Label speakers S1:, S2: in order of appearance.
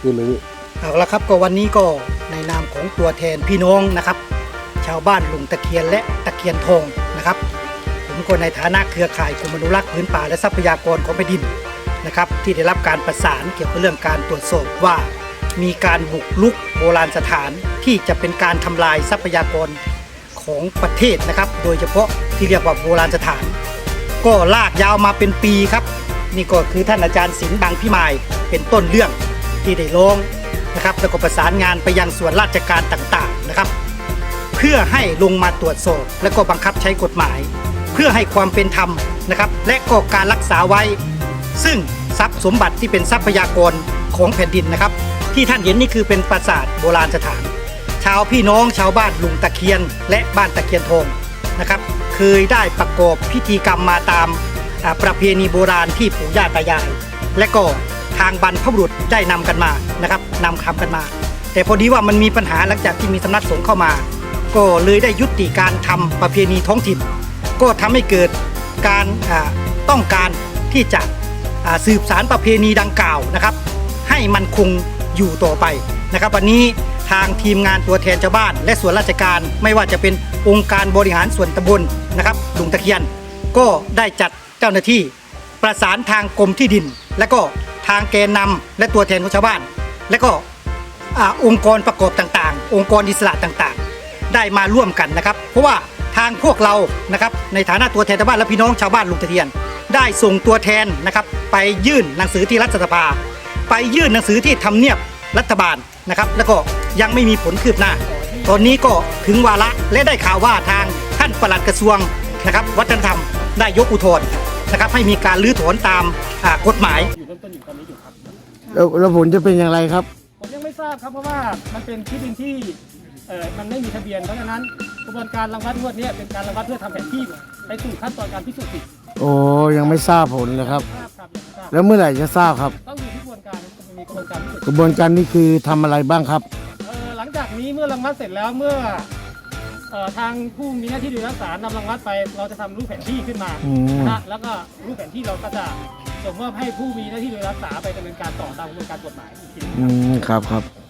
S1: คือเลย
S2: เอาละครับก็วันนี้ก็ในนามของตัวแทนพี่น้องนะครับ ชาวบ้านลุงตะเคียนและตะเคียนทองนะครับ ผมก็ในฐานะเครือข่ายกรมอนุรักษ์พื้นป่าและทรัพยากรของแผ่นดินนะครับ ที่ได้รับการประสานเกี่ยวกับเรื่องการตรวจสอบว่า มีการบุกลุกโบราณสถานที่จะเป็นการทำลายทรัพยากรของประเทศนะครับ โดยเฉพาะที่เรียกว่าโบราณสถาน ก็ลากยาวมาเป็นปีครับ นี่ก็คือท่านอาจารย์ศิลป์บางพิมายเป็นต้นเรื่อง ที่ได้ร้องนะครับแล้วก็ประสานงานไปยังส่วนราชการต่างๆนะครับ เพื่อให้ลงมาตรวจสอบและก็บังคับใช้กฎหมาย เพื่อให้ความเป็นธรรมนะครับและก็การรักษาไว้ ซึ่งทรัพย์สมบัติที่เป็นทรัพยากรของแผ่นดินนะครับ ที่ท่านเห็นนี่คือเป็นปราสาทโบราณสถาน ชาวพี่น้องชาวบ้านลุงตะเคียน และบ้านตะเคียนทองนะครับเคยได้ประกอบพิธีกรรมมาตามประเพณีโบราณที่ปู่ย่าตายาย และก็ ทางบรรพบุรุษได้นำกันมานะครับนำคำกันมา แต่พอดีว่ามันมีปัญหาหลังจากที่มีสำนักสงฆ์เข้ามา ก็เลยได้ยุติการทำประเพณีท้องถิ่น ก็ทำให้เกิดการต้องการที่จะสืบสารประเพณีดังกล่าวนะครับ ให้มันคงอยู่ต่อไปนะครับ วันนี้ทางทีมงานตัวแทนชาวบ้าน และส่วนราชการไม่ว่าจะเป็นองค์การบริหารส่วนตำบลนะครับลุงตะเคียน ก็ได้จัดเจ้าหน้าที่ประสานทางกรมที่ดิน และก็ ทางแกนนำและตัวแทนของชาวบ้าน และก็อองค์กรประกอบต่างๆ องค์กรอิสระต่างๆ ได้มาร่วมกันนะครับ เพราะว่าทางพวกเรานะครับในฐานะตัวแทนชาวบ้านและพี่น้องชาวบ้านลุงตะเคียน ได้ส่งตัวแทนนะครับไปยื่นหนังสือที่รัฐสภา ไปยื่นหนังสือที่ทำเนียบรัฐบาลนะครับแล้วก็ยังไม่มีผลคืบหน้า ตอนนี้ก็ถึงวาระและได้ข่าวว่าทางท่านปลัดกระทรวงนะครับวัฒนธรรมได้ยกอุทธรณ์นะครับให้มีการรื้อถอนตาม อ่ากฎหมาย
S3: อยู่เริ่มต้นอยู่ตอนนี้อยู่ครับ
S1: แล้วแล้วผลจะเป็นอย่างไรครับ
S3: ผมยังไม่ทราบครับเพราะว่ามันเป็นที่ดินที่เออมันไม่มีทะเบียนเพราะฉะนั้นกระบวนการรังวัดงวดเนี้เป็นการรังวัดเพื่อทำแผนที่ไปสู่ขั้นตอนการพิสูจน์สิทธิ์
S1: โอ้ยังไม่ทราบผลเลยครับ
S3: ทราบครับยังไม่ทราบ
S1: แล้วเมื่อไหร่จะทราบครับ
S3: ต้องอยู่ที่กระบวนการมันมีกระบวนการพิสูจน์
S1: กระบวนการนี้คือทำอะไรบ้างครับ
S3: เอ่อหลังจากนี้เมื่อรังวัดเสร็จแล้วเมื่อเอ่อทางผู้มีหน้าที่ดูแลรักษานำรังวัดไป เราจะทำรูปแผนที่ขึ้นมา
S1: อืม
S3: นะฮะแล้วก็รูปแผนที่เราก็จะ ส่งมอบให้ผู้มีหน้าที่ดูแลรักษาไปดำเนินการต่อตามกระบวนการกฎหมายอีกที
S1: อืมครับครับ